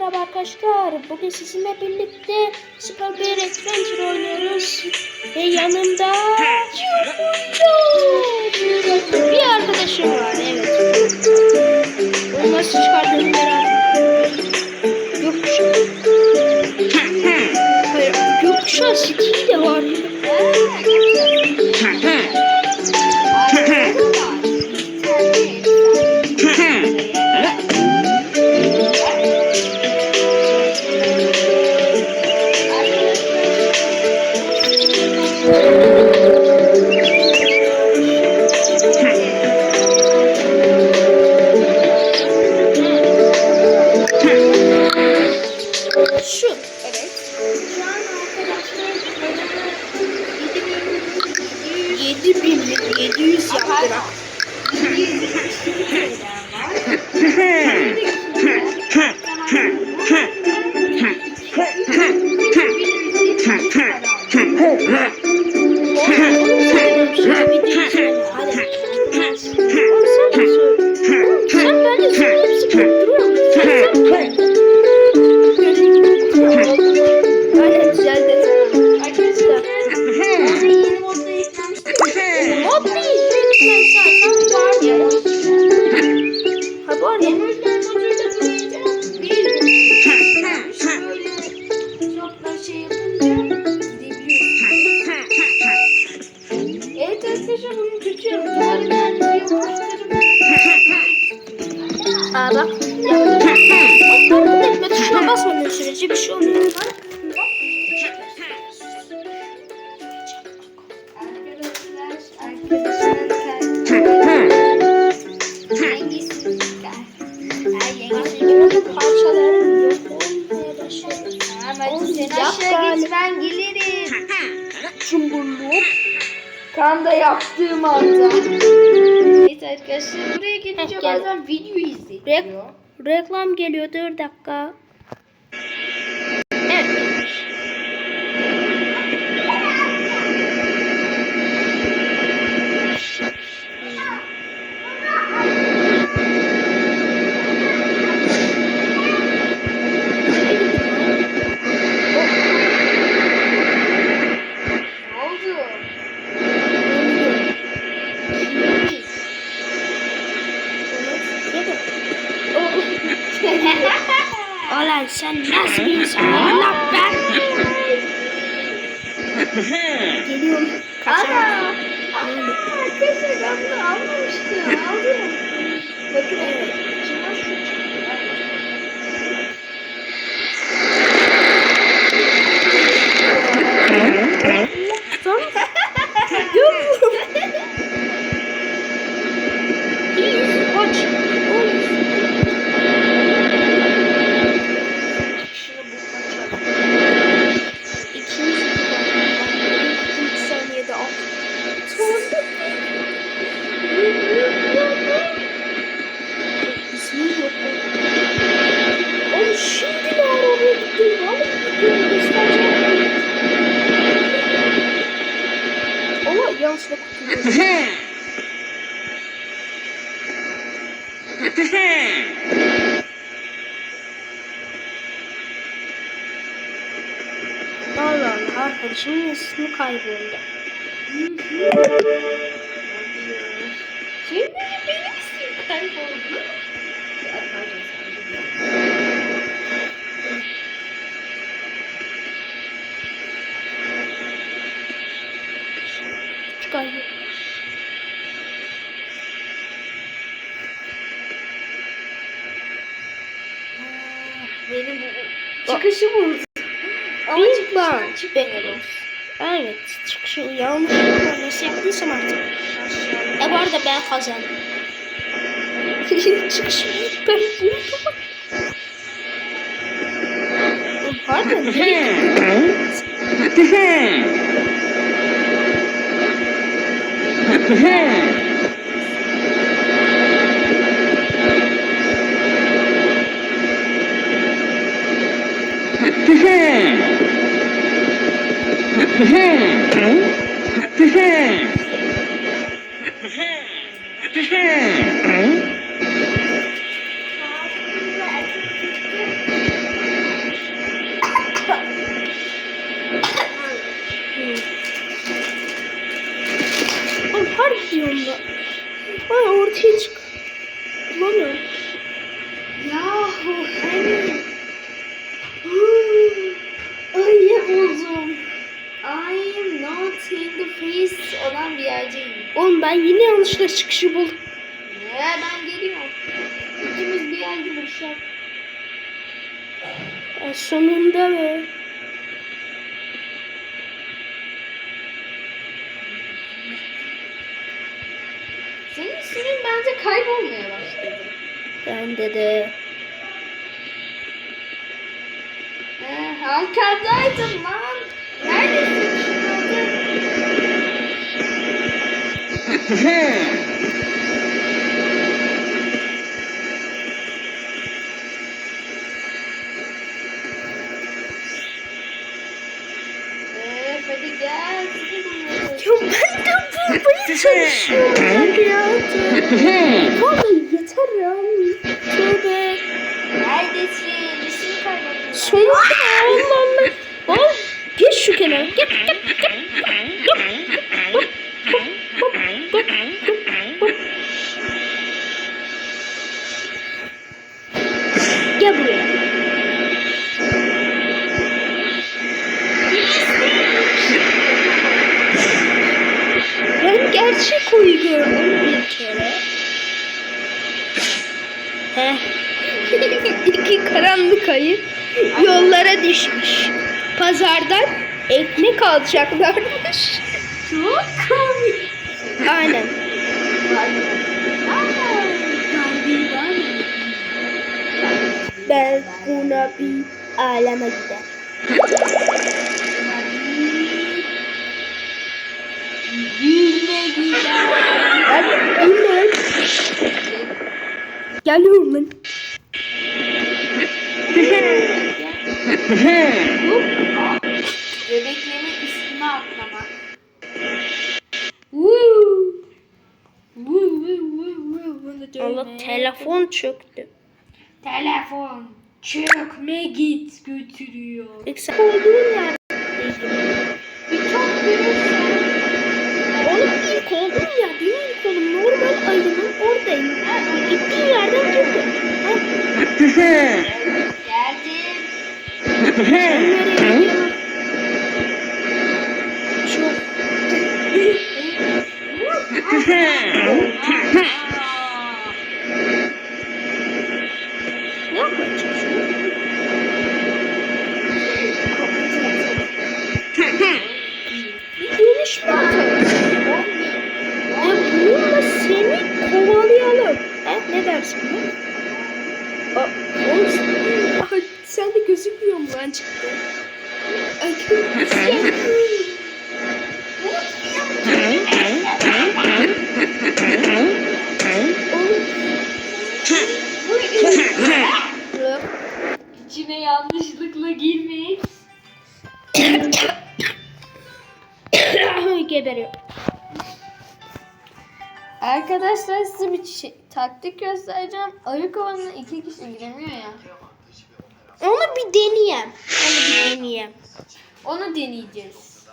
merhaba arkadaşlar. Bugün sizinle birlikte Super Bear Adventure oynuyoruz. Ve yanımda bir arkadaşım var. Evet. Onu nasıl çıkardığını merak Gökkuşağı. Hayır, gökkuşağı City de var. Şu. Evet. Şu an arkadaşlar 7700 yaptılar. Yaptığım anda. Evet arkadaşlar buraya gelince Heh, gel. bazen video izletiyor. reklam geliyor 4 dakika. Sen nasıl bir insan Allah ben. Geliyorum. Ana! Arkadaşlar ben bunu almamıştım. Aldım. Bakın evet. İçinden su çıktı. Koç. İkinci ikinci saniyede al. İsmi yok. Oğlum şimdi ben oraya gittim. Vallahi gittim. Göstereceğim. Ama yanlışlıkla kurtuldum. Allah Allah arkadaşımın ismi kayboldu. Şimdi benim isim kayboldu. Çıkardı. Benim bu çıkışı buldu. Big Bang. çıkmıyorum. Evet çıkışı yanlış nasıl yaptıysam artık. E bu arada ben kazandım. Çıkışı ben buldum. Oğlum Pardon yanında. Ay ortaya çık. Bulamıyorum. Yahu. Ben yine yanlışlıkla çıkışı buldum. Ne ben geliyorum. İkimiz bir yerde buluşalım. Ya sonunda be. Senin ismin bence kaybolmaya başladı. Bende de. He, arkadaydın lan. Neredesin Buluyoruz. Ya. Vallahi yeter ya. Tövbe. Neredesin? İsmin kayboldu. Sonunda Allah Allah. Oğlum geç şu kenara. Git git. git. İki karanlık ayı yollara düşmüş. Pazardan ekmek alacaklarmış. Çok komik. Aynen. Ben buna bir aleme gider. Yüzme gider. Hadi inme. Geliyorum ben. Bebeklerin üstüne atlamak. Allah telefon çöktü. Telefon. Çökme git götürüyor. Sen olduğun görürsen. Oğlum ilk olduğum yer benim ilk oğlum. Normal ayının oradayım. Gittiğin yerden durdum. Çok. Aa, sen de gözükmüyor mu lan çıktı? Ay, Oğlum. İçine yanlışlıkla girmek. Geberiyor. Arkadaşlar size bir şey, taktik göstereceğim. Ayı kovanına iki kişi giremiyor ya. Onu bir deneyeyim. Onu bir deneyeyim. Onu deneyeceğiz.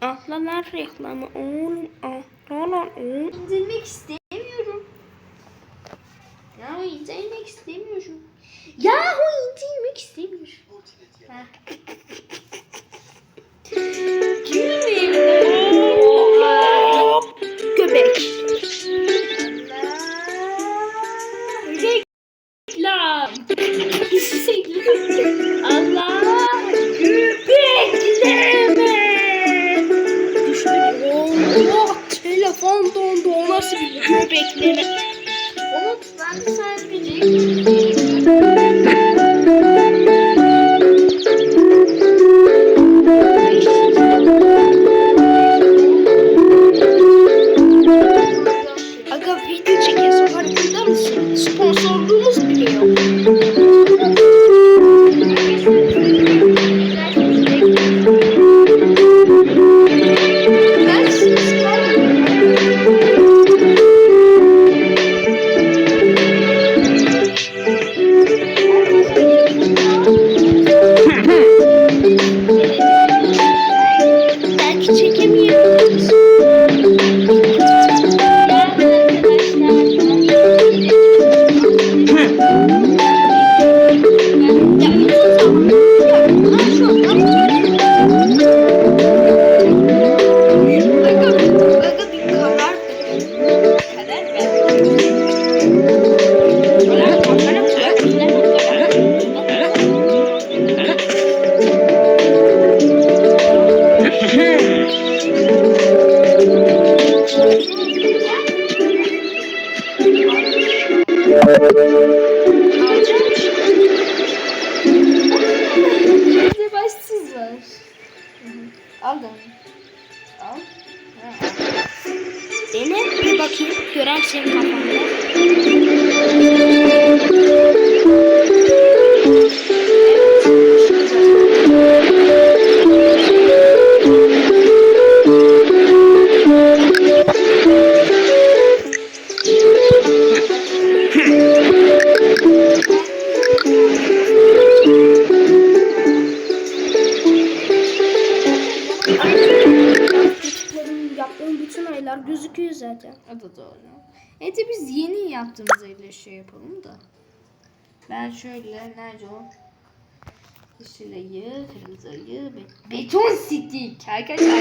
Ahlalar reklamı oğlum. Ahlalar oğlum. İndirmek istemiyorum. Ya indirmek istemiyorum. Yahu indirmek istemiyorum. Gülmeyelim. Thank you. Aldım. Al. Ha, al. Dene bir bakayım. Gören şey senin kafanda. Olacak. Evet biz yeni yaptığımız evle şey yapalım da. Ben şöyle nerede o? Yeşil ayı, kırmızı ayı, be- beton stick. Arkadaşlar